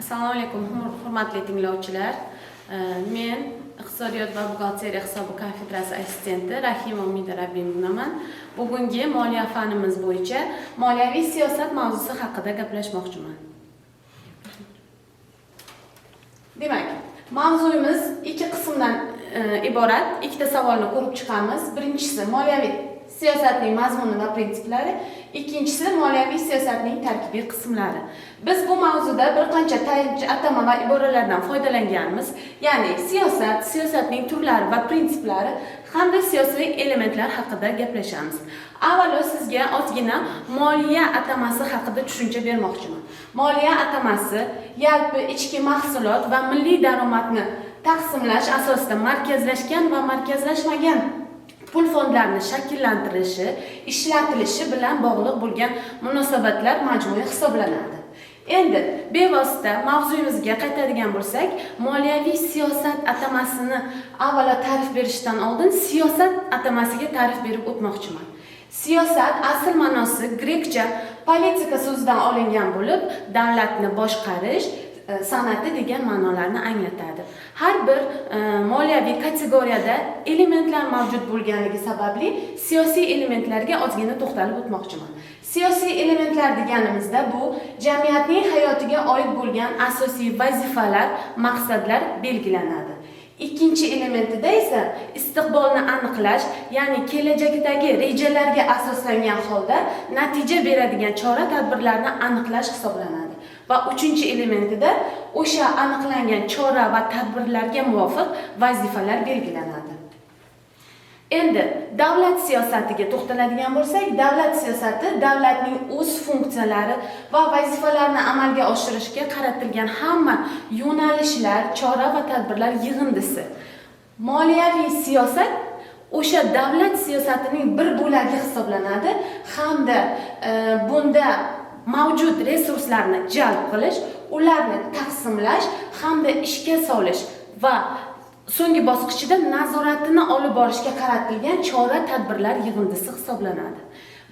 assalomu alaykum hurmatli tinglovchilar. Men iqtisodiyot va buxgalteriya hisobi kafedrasi assistenti rahima umida rabbimnaman bugungi moliya fanimiz bo'yicha moliyaviy siyosat mavzusi haqida gaplashmoqchiman. Demak mavzuyimiz ikki qismdan e, iborat. Ikkita savolni ko'rib chiqamiz. Birinchisi moliyaviy siyosatning mazmuni va prinsiplari ikkinchisi moliyaviy siyosatning tarkibiy qismlari. Biz bu mavzuda bir qancha tayanch atama va iboralardan foydalanganmiz. Ya'ni siyosat siyosatning turlari va prinsiplari hamda siyosiy elementlar haqida gaplashamiz. Avvalo sizga ozgina moliya atamasi haqida tushuncha bermoqchiman. Moliya atamasi yalpi ichki mahsulot va milliy daromadni taqsimlash asosida markazlashgan va markazlashmagan pul fondlarini shakllantirishi ishlatilishi bilan bog'liq bo'lgan munosabatlar majmui hisoblanadi. Endi bevosita mavzuyimizga qaytadigan bo'lsak moliyaviy siyosat atamasini avvalo ta'rif berishdan oldin siyosat atamasiga ta'rif berib o'tmoqchiman. Siyosat asl ma'nosi grekcha politika so'zidan olingan bo'lib davlatni boshqarish e, san'ati degan ma'nolarni anglatadi har bir e, moliyaviy kategoriyada elementlar mavjud bo'lganligi sababli siyosiy elementlarga ozgina to'xtalib o'tmoqchiman. Siyosiy elementlar deganimizda bu jamiyatning hayotiga oid bo'lgan asosiy vazifalar maqsadlar belgilanadi. İkkinchi elementida esa istiqbolni aniqlash ya'ni kelajakdagi rejalarga asoslangan holda natija beradigan chora tadbirlarni aniqlash hisoblanadi va uchinchi elementida o'sha aniqlangan chora va tadbirlarga muvofiq vazifalar belgilanadi. Endi davlat siyosatiga to'xtaladigan bo'lsak davlat siyosati davlatning o'z funksiyalari va vazifalarini amalga oshirishga qaratilgan hamma yo'nalishlar chora va tadbirlar yig'indisi. Moliyaviy siyosat o'sha davlat siyosatining bir bo'lagi hisoblanadi hamda e, bunda mavjud resurslarni jalb qilish ularni taqsimlash hamda ishga solish va so'nggi bosqichida nazoratini olib borishga qaratilgan chora tadbirlar yig'indisi hisoblanadi.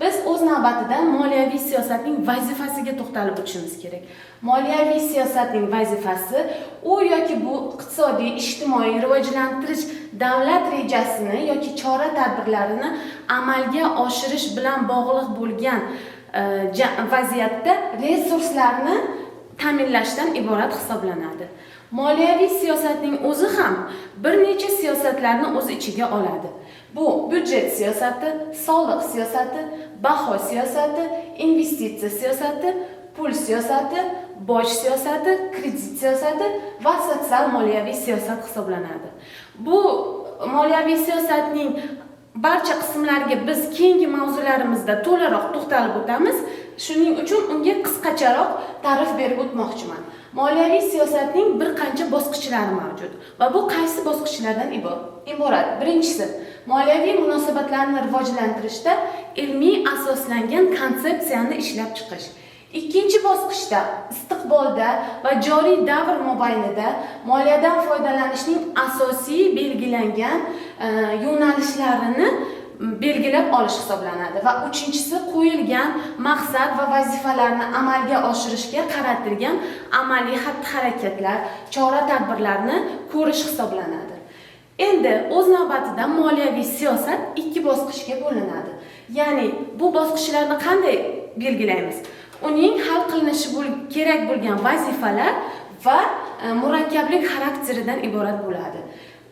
Biz o'z navbatida moliyaviy siyosatning vazifasiga to'xtalib o'tishimiz kerak. Moliyaviy siyosatning vazifasi u yoki bu iqtisodiy ijtimoiy rivojlantirish davlat rejasini yoki chora tadbirlarini amalga oshirish bilan bog'liq bo'lgan Э, vaziyatda resurslarni ta'minlashdan iborat hisoblanadi. Moliyaviy siyosatning o'zi ham bir necha siyosatlarni o'z ichiga oladi. Bu byudjet siyosati soliq siyosati baho siyosati investitsiya siyosati pul siyosati boj siyosati kredit siyosati va sotsial moliyaviy siyosat hisoblanadi. Bu moliyaviy siyosatning barcha qismlarga biz keyingi mavzularimizda to'laroq to'xtalib o'tamiz. Shuning uchun unga qisqacharoq ta'rif berib o'tmoqchiman. Moliyaviy siyosatning bir qancha bosqichlari mavjud va bu qaysi bosqichlardan iborat? Birinchisi moliyaviy munosabatlarni rivojlantirishda ilmiy asoslangan konsepsiyani ishlab chiqish. Ikkinchi bosqichda istiqbolda va joriy davr mobaynida moliyadan foydalanishning asosiy belgilangan e, yo'nalishlarini belgilab olish hisoblanadi. Va uchinchisi qo'yilgan maqsad va vazifalarni amalga oshirishga qaratilgan amaliy xatti harakatlar chora tadbirlarni ko'rish hisoblanadi. Endi o'z navbatida moliyaviy siyosat ikki bosqichga bo'linadi. Ya'ni bu bosqichlarni qanday belgilaymiz? Uning hal qilinishi kerak bo'lgan vazifalar va e, murakkablik xarakteridan iborat bo'ladi.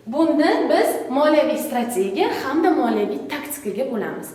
Bunda biz moliyaviy strategiya hamda moliyaviy taktikaga bo'lamiz.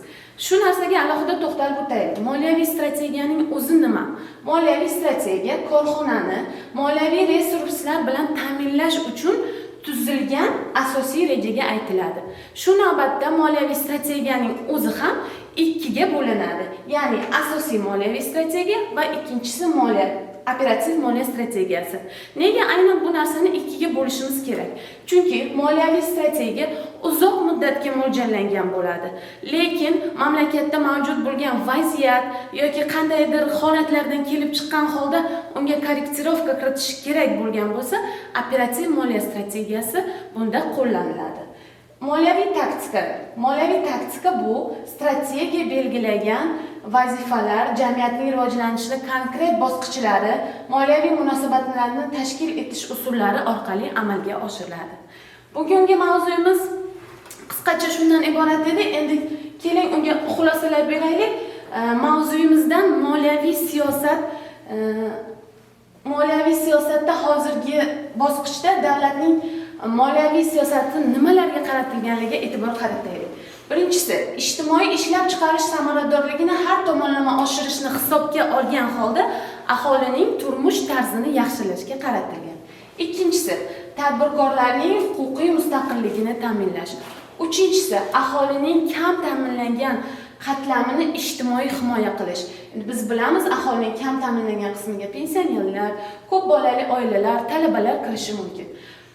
Shu narsaga alohida to'xtalib o'taylik. Moliyaviy strategiyaning o'zi nima? Moliyaviy strategiya korxonani moliyaviy resurslar bilan ta'minlash uchun tuzilgan asosiy rejaga aytiladi. Shu navbatda moliyaviy strategiyaning o'zi ham ikkiga bo'linadi. Ya'ni asosiy moliyaviy strategiya va ikkinchisi moliya operativ moliya strategiyasi. Nega aynan bu narsani ikkiga bo'lishimiz kerak? Chunki moliyaviy strategiya uzoq muddatga mo'ljallangan bo'ladi. Lekin mamlakatda mavjud bo'lgan vaziyat yoki qandaydir holatlardan kelib chiqqan holda unga korrektirovka kiritish kerak bo'lgan bo'lsa operativ moliya strategiyasi bunda qo'llaniladi moliyaviy taktika moliyaviy taktika bu strategiya belgilagan vazifalar, jamiyatning rivojlanishini konkret bosqichlari, moliyaviy munosabatlarni tashkil etish usullari orqali amalga oshiriladi. Bugungi mavzuyimiz qisqacha shundan iborat edi. Endi keling unga xulosalab beraylik. Mavzuyimizdan moliyaviy siyosat moliyaviy siyosatda hozirgi bosqichda davlatning moliyaviy siyosati nimalarga qaratilganligiga e'tibor qarataylik. Birinchisi, ijtimoiy ishlab chiqarish samaradorligini har tomonlama oshirishni hisobga olgan holda aholining turmush tarzini yaxshilashga qaratilgan. Ikkinchisi, tadbirkorlarning huquqiy mustaqilligini ta'minlash. Uchinchisi, aholining kam ta'minlangan qatlamini ijtimoiy himoya qilish. Endi biz bilamiz, aholining kam ta'minlangan qismiga pensionerlar, ko'p bolali oilalar, talabalar kirishi mumkin.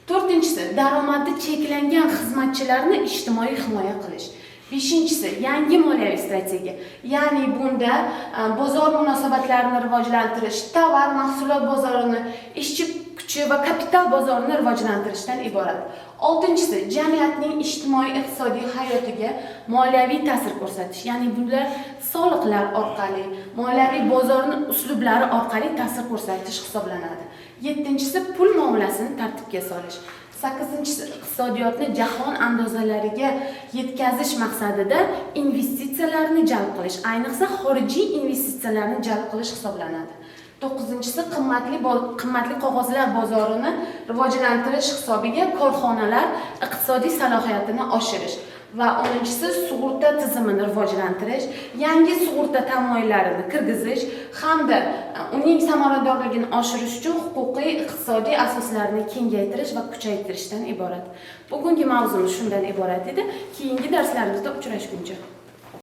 To'rtinchisi, daromadi cheklangan xizmatchilarni ijtimoiy himoya qilish. Beshinchisi, yangi moliyaviy strategiya. Ya'ni bunda e, bozor munosabatlarini rivojlantirish, tovar mahsulot bozorini, ishchi kuchi va kapital bozorini rivojlantirishdan iborat. Oltinchisi, jamiyatning ijtimoiy iqtisodiy hayotiga moliyaviy ta'sir ko'rsatish. Ya'ni bular soliqlar orqali, moliyaviy bozorni uslublari orqali ta'sir ko'rsatish hisoblanadi. Yettinchisi, pul muomalasini tartibga solish. Sakkizinchisi, iqtisodiyotni jahon andozalariga yetkazish maqsadida investitsiyalarni jalb qilish, ayniqsa xorijiy investitsiyalarni jalb qilish hisoblanadi. To'qqizinchisi, qimmatli qimmatli qog'ozlar bozorini rivojlantirish hisobiga korxonalar iqtisodiy salohiyatini oshirish va 10-si sug'urta tizimini rivojlantirish, yangi sug'urta tamoyillarini kirgizish hamda e, uning samaradorligini oshirish uchun huquqiy iqtisodiy asoslarni kengaytirish va kuchaytirishdan iborat. Bugungi mavzumiz shundan iborat edi. Keyingi darslarimizda uchrashguncha